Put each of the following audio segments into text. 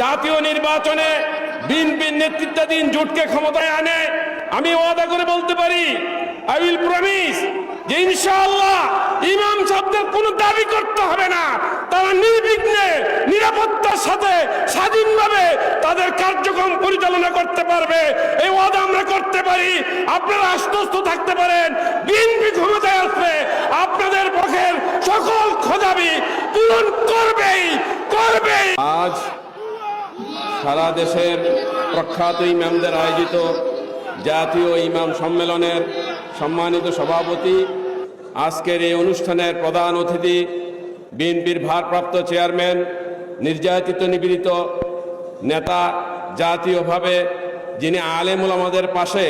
জাতীয় নির্বাচনে বিএনপির নেতৃত্বাধীন জোটকে ক্ষমতায় আনে। আমি ওয়াদা করে বলতে পারি আই উইল প্রমিস যে ইনশাআল্লাহ ইমাম সাহেবদের কোনো দাবি করতে হবে না। তারা নির্বিঘ্নে নিরাপত্তার সাথে স্বাধীনভাবে তাদের কার্যক্রম পরিচালনা করতে পারবে। এই ওয়াদা আমরা করতে পারি। আপনারা আশ্বস্ত থাকতে পারেন, বিএনপি ক্ষমতায় আসবে। আপনাদের পক্ষের সকল খোদাবি পূরণ করবেই করবেই। আজ সারা দেশের প্রখ্যাত ইমামদের আয়োজিত জাতীয় ইমাম সম্মেলনের সম্মানিত সভাপতি। আজকের এই অনুষ্ঠানের প্রধান অতিথি বিএনপির ভারপ্রাপ্ত চেয়ারম্যান, নির্যাতিত, নিপীড়িত নেতা জাতীয়ভাবে, যিনি আলেমুল আমাদের পাশে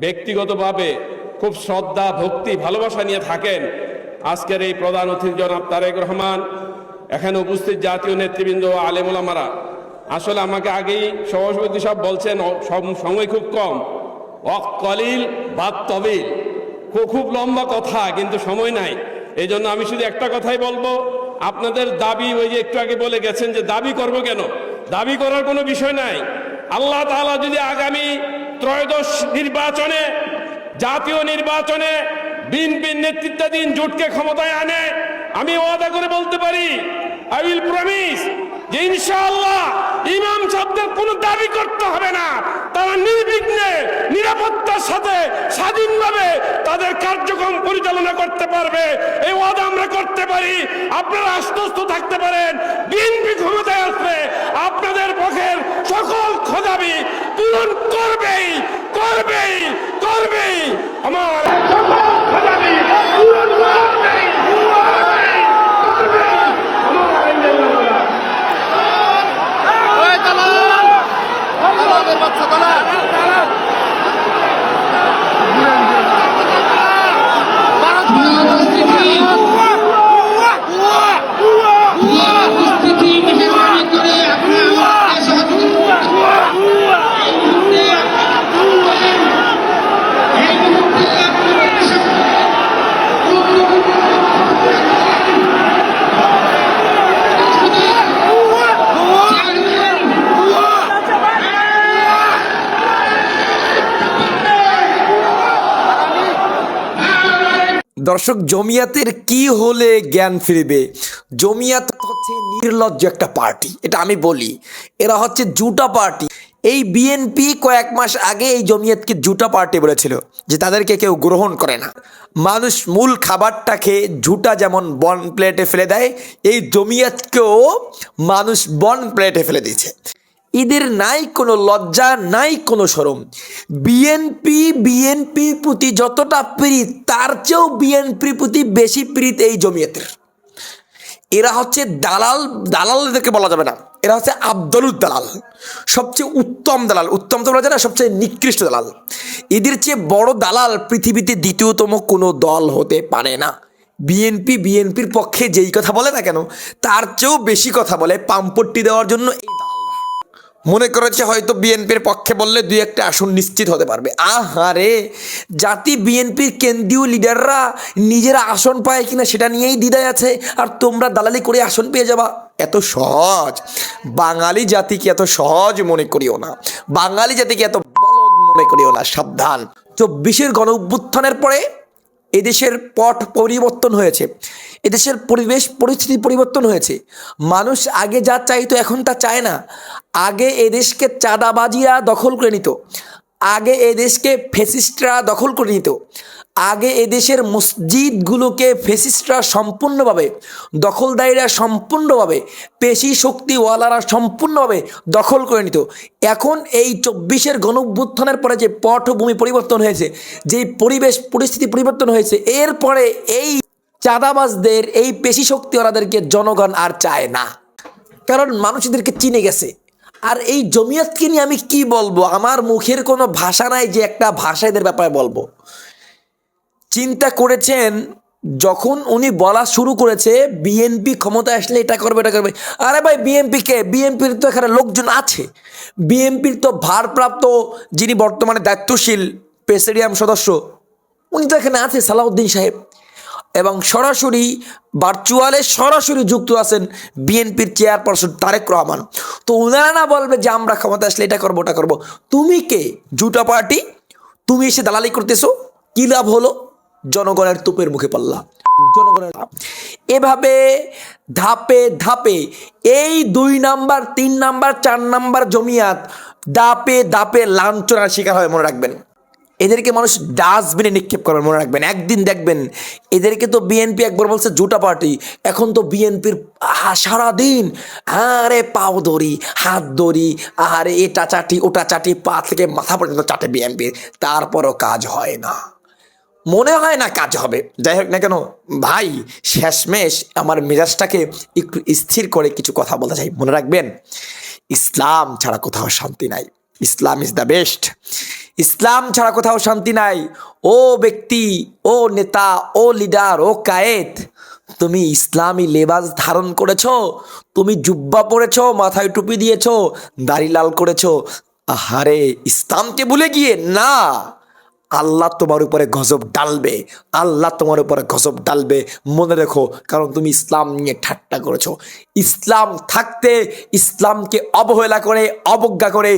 ব্যক্তিগতভাবে খুব শ্রদ্ধা, ভক্তি, ভালোবাসা নিয়ে থাকেন। আজকের এই প্রধান অতিথি জনাব তারেক রহমান। এখানে উপস্থিত জাতীয় নেতৃবৃন্দ ও আলেমুলামারা আসলে আমাকে আগেই সভাপতি সব বলছেন সময় খুব কম। অকলিল বাদ তবিল। খুব লম্বা কথা, কিন্তু সময় নাই। এই জন্য আমি শুধু একটা কথাই বলব, আপনাদের দাবি ওই যে একটু আগে বলে গেছেন যে দাবি করব কেন? দাবি করার কোনো বিষয় নাই। আল্লাহ তাআলা যদি আগামী ত্রয়োদশ নির্বাচনে, জাতীয় নির্বাচনে বিএনপির নেতৃত্বাধীন জোটকে ক্ষমতায় আনে, আমি ওয়াদা করে বলতে পারি, আই উইল প্রমিস ইনশাআল্লাহ ইমাম সাহেবদের কোনো দাবি করতে হবে না। তারা নির্বিঘ্নে নিরাপত্তার সাথে স্বাধীনভাবে তাদের কার্যক্রম পরিচালনা করতে পারবে। এই ওয়াদা আমরা করতে পারি। আপনারা আশ্বস্ত থাকতে পারেন। বিএনপি ক্ষমতায় আসবে। আপনাদের পক্ষের সকল খোদাবি পূরণ করবেই করবেই করবেই। আমার সকল খোদাবি পূরণ করবেই করবেই করবেই আমার আলহামদুলিল্লাহ ওই দালাল দালালের বাচ্চা দালাল উপস্থিতি মেহরবানি করে আপনারা আমাকে সহযোগিতা এই মুহূর্তে এই মুহূর্তে আপনাদের সামনে দর্শক, জমিয়াতের কি হলে জ্ঞান ফিরবে? জমিয়াত হচ্ছে নির্লজ্জ একটা পার্টি, এটা আমি বলি। এরা হচ্ছে জুটা পার্টি। এই বিএনপি কয়েক মাস আগে এই জমিয়াতকে জুটা পার্টি বলেছিল, যে তাদেরকে কেউ গ্রহণ করে না। মানুষ মূল খাবারটা খেয়ে জুটা যেমন বন প্লেটে ফেলে দেয়, এই জমিয়াতকেও মানুষ বন প্লেটে ফেলে দিয়েছে। এদের নাই কোনো লজ্জা, নাই কোনো সরম বিএনপি বিএনপির প্রতি যতটা প্রীত তার চেয়েও বিএনপির প্রতি বেশি প্রীত এই জমিয়তের। এরা হচ্ছে দালাল দালাল এদেরকে বলা যাবে না। এরা হচ্ছে আবদলুদ দালাল, সবচেয়ে উত্তম দালাল। উত্তম তো বলা যায় না, সবচেয়ে নিকৃষ্ট দালাল। এদের চেয়ে বড় দালাল পৃথিবীতে দ্বিতীয়তম কোনো দল হতে পারে না। বিএনপি বিএনপির পক্ষে যেই কথা বলে না কেন, তার চেয়েও বেশি কথা বলে পাম্পট্টি দেওয়ার জন্য এই দালালরা মনে করেছে হয়তো বিএনপির পক্ষে বললে দুই একটা আসন নিশ্চিত হতে পারবে। আহারে, জাতি বিএনপির কেন্দ্রীয় লিডাররা নিজেরা আসন পায় কিনা সেটা নিয়েই দ্বিধায় আছে, আর তোমরা দালালি করে আসন পেয়ে যাবা। এত সহজ। বাঙালি জাতিকে এত সহজ মনে করিও না। বাঙালি জাতিকে এত বলদ মনে করিও না। সাবধান। চব্বিশের গণ অভ্যুত্থানের পরে এদেশের পট পরিবর্তন হয়েছে। এদেশের পরিবেশ পরিস্থিতি পরিবর্তন হয়েছে। মানুষ আগে যা চাইতো এখন তা চায় না। আগে এদেশকে চাঁদাবাজিরা দখল করে নিত। আগে এদেশকে ফেসিস্টরা দখল করে নিত। আগে এদেশের মসজিদগুলোকে ফেসিস্টরা সম্পূর্ণভাবে, দখলদারীরা সম্পূর্ণভাবে পেশি শক্তিওয়ালারা সম্পূর্ণভাবে দখল করে নিত। এখন এই চব্বিশের গণভ্যুত্থানের পরে যে পটভূমি পরিবর্তন হয়েছে, যেই পরিবেশ পরিস্থিতি পরিবর্তন হয়েছে, এরপরে এই চাঁদাবাজদের, এই পেশি শক্তিওয়ালাদেরকে জনগণ আর চায় না। কারণ মানুষ এদেরকে চিনে গেছে। আর এই জমিয়তকে নিয়ে আমি কি বলব? আমার মুখের কোনো ভাষা নাই যে একটা ভাষা এদের ব্যাপারে বলব। চিন্তা করেছেন যখন উনি বলা শুরু করেছে বিএনপি ক্ষমতা আসলে এটা করবে এটা করবে। আরে ভাই বিএনপি কে? বিএনপির তো এখানে লোকজন আছে। বিএনপির তো ভারপ্রাপ্ত যিনি বর্তমানে দায়িত্বশীল প্রেসিডিয়াম সদস্য, উনি তো এখানে আছে, সালাউদ্দিন সাহেব। এবং সরাসরি, ভার্চুয়ালে সরাসরি যুক্ত আছেন বিএনপির চেয়ারপারসন তারেক রহমান। তো ওনারা না বলবে যে, আমরা ক্ষমতা আসলে এটা করব, ওটা করব। তুমি কে? জুটা পার্টি? তুমি এসে দালালি করতেছো? কী লাভ হলো? জনগণের তোপের মুখে পাল্লা। জনগণের এভাবে ধাপে ধাপে এই দুই নাম্বার, তিন নাম্বার, চার নাম্বার জমিয়াত দাপে দাপে লাঞ্ছনার শিকার হয়, মনে রাখবেন। এদেরকে মানুষ ডাস্টবিনে নিক্ষেপ করবেন মনে রাখবেন। একদিন দেখবেন, এদেরকে তো বিএনপি একবার বলছে, জুটা পার্টি। এখন তো বিএনপির সারাদিন, আরে পাও দড়ি, হাত দড়ি আরে এটা চাটি, ওটা চাটি। পা থেকে মাথা পর্যন্ত চাটে বিএনপির তারপরও কাজ হয় না। মনে হয় না কাজ হবে। যাই হোক না কেন, ভাই, শেষমেশ আমার মেজাজটাকে একটু স্থির করে কিছু কথা বলতে চাই। মনে রাখবেন, ইসলাম ছাড়া কোথাও শান্তি নাই। ইসলাম ইজ দ্য বেস্ট ইসলাম ছাড়া কোথাও শান্তি নাই। ও ব্যক্তি, ও নেতা, ও লিডার, ও কায়েত, তুমি ইসলামী লেবাস ধারণ করেছ, তুমি জুব্বা পরেছো, মাথায় টুপি দিয়েছ, দাড়ি লাল করেছ। আহারে, ইসলামকে ভুলে গিয়ে না। আল্লাহ তোমার উপরে গজব ডালবে। আল্লাহ তোমার উপরে গজব ডালবে। মনে রেখো, কারণ তুমি ইসলাম নিয়ে ঠাট্টা করেছ। ইসলাম থাকতে ইসলামকে অবহেলা করে, অবজ্ঞা করে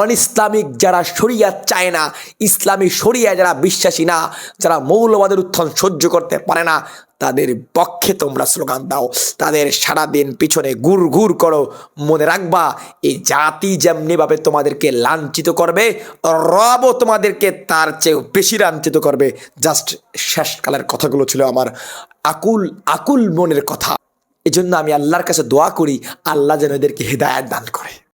অনইসলামিক যারা শরিয়া চায় না, ইসলামী শরিয়া যারা বিশ্বাসী না, যারা মৌলবাদের উত্থান সহ্য করতে পারে না, তাদের পক্ষে তোমরা স্লোগান দাও। তাদের সারাদিন পিছনে গুড় গুড় করো, মনে রাখবা, এই জাতি যেমনিভাবে তোমাদেরকে লাঞ্ছিত করবে, রবও তোমাদেরকে তার চেয়েও বেশি লাঞ্ছিত করবে। জাস্ট শেষকালের কথাগুলো ছিল আমার আকুল আকুল মনের কথা। এজন্য আমি আল্লাহর কাছে দোয়া করি আল্লাহ যেন এদেরকে হৃদায়ত দান করে।